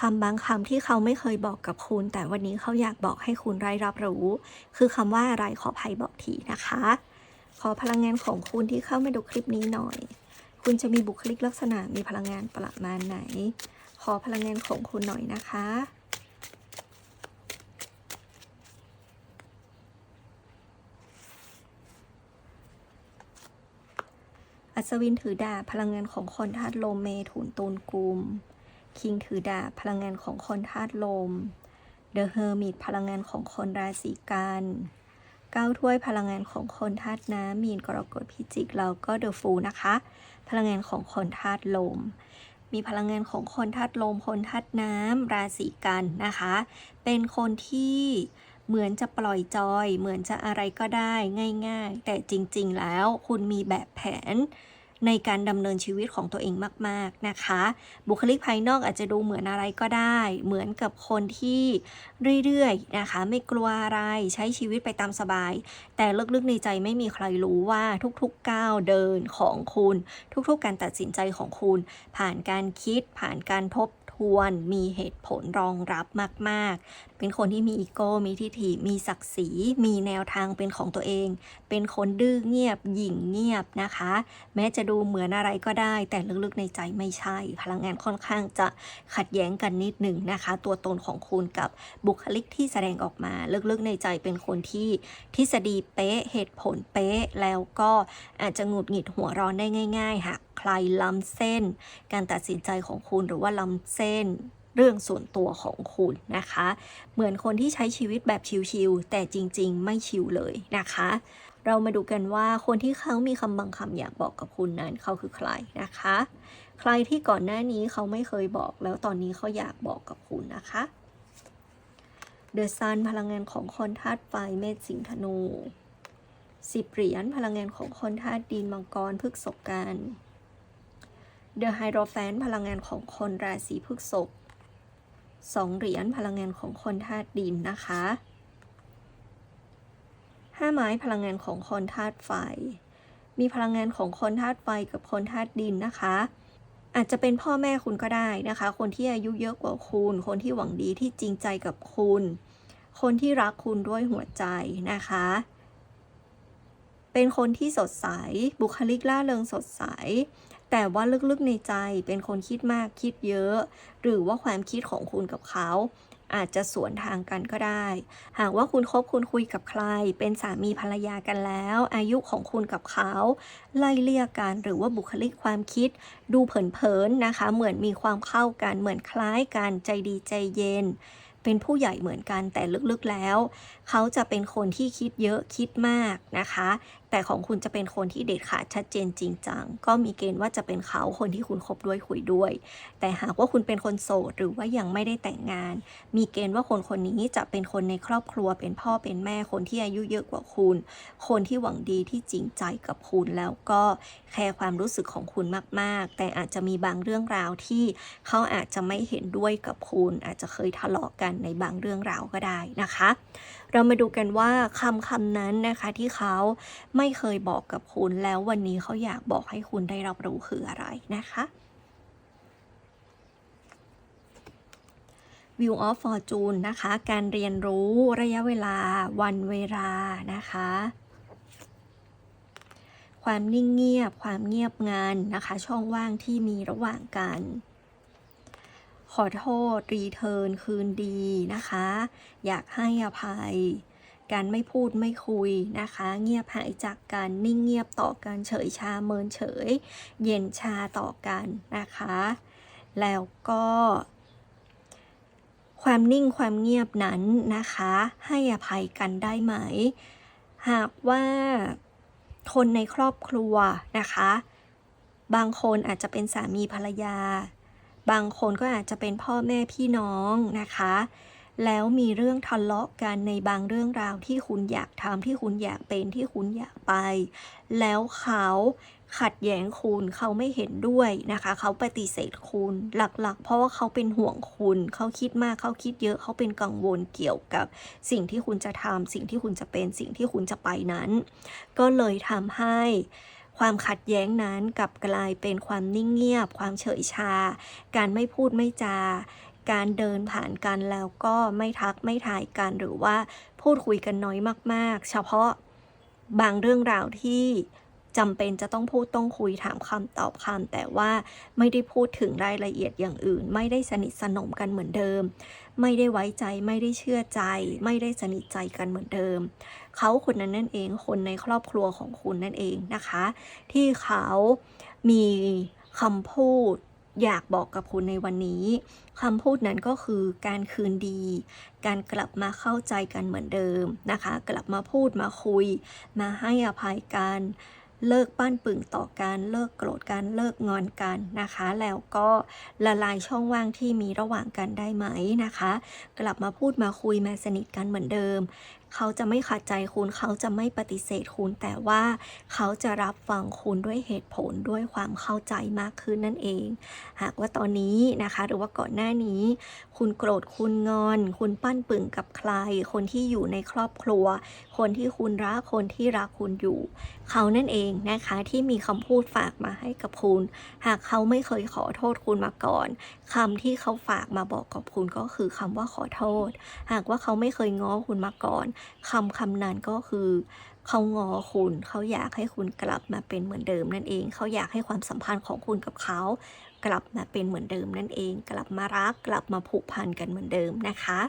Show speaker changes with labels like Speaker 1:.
Speaker 1: คำบางคำที่เขาไม่เคยบอกกับคุณ แต่วันนี้เขาอยากบอกให้คุณได้รับรู้ คือคำว่าอะไรขอภัยบอกทีนะคะ ขอพลังงานของคุณที่เข้ามาดูคลิปนี้หน่อย คุณจะมีบุคลิกลักษณะมีพลังงานประมาณไหน ขอพลังงานของคุณหน่อยนะคะอัศวินถือดาบพลังงานของคนธาตุลมเมถุนตูนกุม คิงถือดาพลังงานของคนธาตุลมเดอะเฮอร์มิตพลังงานของคนราศีกันก้าถ้วยพลังงานของคนธาตุน้ำมีนกรกฎพิจิกแล้วก็เดอะฟูนะคะ พลังงานของคนธาตุลม มีพลังงานของคนธาตุลม คนธาตุน้ำราศีกันนะคะ เป็นคนที่เหมือนจะปล่อยจอย เหมือนจะอะไรก็ได้ง่าย ๆ แต่จริงๆแล้วคุณมีแบบแผน ในการดำเนินชีวิตของตัวเองมาก ๆ นะคะ บุคลิกภายนอกอาจจะดูเหมือนอะไรก็ได้ เหมือนกับคนที่เรื่อย ๆ นะคะ ไม่กลัวอะไรใช้ชีวิตไปตามสบาย แต่ลึก ๆ ในใจไม่มีใครรู้ว่าทุก ๆ ก้าวเดินของคุณ ทุก ๆ การตัดสินใจของคุณ ผ่านการคิดผ่านการทบ ทวนมีเหตุผลรองรับมาก ๆ เป็นคนที่มีอีโก้ มีทิฐิ มีศักดิ์ศรี มีแนวทางเป็นของตัวเอง เป็นคนดื้อเงียบ หยิ่งเงียบนะคะ แม้จะดูเหมือนอะไรก็ได้ แต่ลึกๆในใจไม่ใช่ พลังงานค่อนข้างจะขัดแย้งกันนิดหนึ่งนะคะ ตัวตนของคุณกับบุคลิกที่แสดงออกมา ลึกๆในใจเป็นคนที่ทฤษฎีเป๊ะ เหตุผลเป๊ะ แล้วก็อาจจะหงุดหงิดหัวร้อนได้ง่าย ๆหาก ใครล้ำเส้น การตัดสินใจของคุณหรือว่าล้ำเส้นเรื่องส่วนตัวของคุณนะคะ เหมือนคนที่ใช้ชีวิตแบบชิลๆแต่จริงๆ ไม่ชิลเลยนะคะ เรามาดูกันว่าคนที่เขามีคำบางคำอยากบอกกับคุณนั้นเขาคือใครนะคะ ใครที่ก่อนหน้านี้เขาไม่เคยบอก แล้วตอนนี้เขาอยากบอกกับคุณนะคะเดอะซันพลังงานของคอนธาตุไฟเมษสิงห์ธนูสิบเหรียญพลังงานของคอนธาตุดินมังกรพฤกษกัน เดอะไฮโดรแฟนพลังงานของคนราศีพฤษภสองเหรียญพลังงานของคนธาตุดินนะคะห้าไม้พลังงานของคนธาตุไฟ มีพลังงานของคนธาตุไฟกับคนธาตุดินนะคะ อาจจะเป็นพ่อแม่คุณก็ได้นะคะ คนที่อายุเยอะกว่าคุณ คนที่หวังดีที่จริงใจกับคุณ คนที่รักคุณด้วยหัวใจนะคะ เป็นคนที่สดใส บุคลิกล่าเริงสดใส แต่ว่าลึกๆในใจเป็นคนคิดมากคิดเยอะ หรือว่าความคิดของคุณกับเขา อาจจะสวนทางกันก็ได้ หากว่าคุณคบคุณคุยกับใคร เป็นสามีภรรยากันแล้ว อายุของคุณกับเขา ไล่เลี่ยกันหรือว่าบุคลิกความคิด ดูเผินๆนะคะ เหมือนมีความเข้ากันเหมือนคล้ายกันใจดีใจเย็นเป็นผู้ใหญ่เหมือนกันแต่ลึกๆแล้ว เขาจะเป็นคนที่คิดเยอะคิดมากนะคะแต่ของคุณจะเป็นคนที่เด็ดขาดชัดเจนจริงจัง ก็มีเกณฑ์ว่าจะเป็นเขาคนที่คุณคบด้วยคุยด้วย แต่หากว่าคุณเป็นคนโสดหรือว่ายังไม่ได้แต่งงาน มีเกณฑ์ว่าคนคนนี้จะเป็นคนในครอบครัวเป็นพ่อเป็นแม่คนที่อายุเยอะกว่าคุณ คนที่หวังดีที่จริงใจกับคุณแล้วก็แคร์ความรู้สึกของคุณมาก ๆ แต่อาจจะมีบางเรื่องราวที่เขาอาจจะไม่เห็นด้วยกับคุณ อาจจะเคยทะเลาะกันในบางเรื่องราวก็ได้นะคะ เรามาดูกันว่าคำคำนั้นนะคะที่เขาไม่เคยบอกกับคุณแล้ววันนี้เขาอยากบอกให้คุณได้รับรู้คืออะไรนะคะ View of Fortune นะคะ การเรียนรู้ระยะเวลาวันเวลานะคะ ความนิ่งเงียบ ความเงียบงันนะคะ ช่องว่างที่มีระหว่างกัน ขอโทษ รีเทิร์นคืนดีนะคะ อยากให้อภัย การไม่พูดไม่คุยนะคะ เงียบหายจากกันนิ่งเงียบต่อกันเฉยชาเมินเฉย เย็นชาต่อกันนะคะ แล้วก็ ความนิ่งความเงียบนั้นนะคะ ให้อภัยกันได้ไหม หากว่าคนในครอบครัวนะคะ บางคนอาจจะเป็นสามีภรรยา บางคนก็อาจจะเป็นพ่อแม่พี่น้องนะคะ แล้วมีเรื่องทะเลาะกันในบางเรื่องราวที่คุณอยากทำที่คุณอยากเป็นที่คุณอยากไป แล้วเขาขัดแย้งคุณเขาไม่เห็นด้วยนะคะ เขาปฏิเสธคุณหลักๆ เพราะว่าเขาเป็นห่วงคุณ เขาคิดมากเขาคิดเยอะเขาเป็นกังวลเกี่ยวกับ สิ่งที่คุณจะทำสิ่งที่คุณจะเป็นสิ่งที่คุณจะไปนั้น ก็เลยทำให้ความขัดแย้งนั้นกลับกลายเป็นความนิ่งเงียบ ความเฉยชา การไม่พูดไม่จา การเดินผ่านกันแล้วก็ไม่ทักไม่ทายกันหรือว่าพูดคุยกันน้อยมากๆ เฉพาะบางเรื่องราวที่จำเป็นจะต้องพูดต้องคุยถามคำตอบคำแต่ว่าไม่ได้พูดถึงรายละเอียดอย่างอื่น ไม่ได้สนิทสนมกันเหมือนเดิม ไม่ได้ไว้ใจไม่ได้เชื่อใจ ไม่ได้สนิทใจกันเหมือนเดิม เขาคนนั้นนั่นเองคนในครอบครัวของคุณนั่นเองนะคะ ที่เขามีคำพูด อยากบอกกับคุณในวันนี้คำพูดนั้นก็คือการคืนดี การกลับมาเข้าใจกันเหมือนเดิมนะคะ กลับมาพูดมาคุย มาให้อภัยกันเลิกปั้นปึ่งต่อกันเลิกโกรธกันเลิกงอนกันนะคะ แล้วก็ละลายช่องว่างที่มีระหว่างกันได้ไหมนะคะ กลับมาพูดมาคุยมาสนิทกันเหมือนเดิมเขาจะไม่ขัดใจคุณ เขาจะไม่ปฏิเสธคุณ แต่ว่าเขาจะรับฟังคุณด้วยเหตุผลด้วยความเข้าใจมากขึ้นนั่นเอง หากว่าตอนนี้นะคะ หรือว่าก่อนหน้านี้ คุณโกรธคุณงอน คุณปั้นปึ่งกับใคร คนที่อยู่ในครอบครัว คนที่คุณรักคนที่รักคุณอยู่ เขานั่นเองนะคะที่มีคำพูดฝากมาให้กับคุณ หากเขาไม่เคยขอโทษคุณมาก่อนคำที่เขาฝากมาบอกกับคุณก็คือคำว่าขอโทษ หากว่าเขาไม่เคยง้อคุณมาก่อนคำคำนั้นก็คือเขางอคุณเขาอยากให้คุณกลับมาเป็นเหมือนเดิมนั่นเอง เขาอยากให้ความสัมพันธ์ของคุณกับเขา กลับมาเป็นเหมือนเดิมนั่นเอง กลับมารัก กลับมาผูกพันกันเหมือนเดิมนะคะ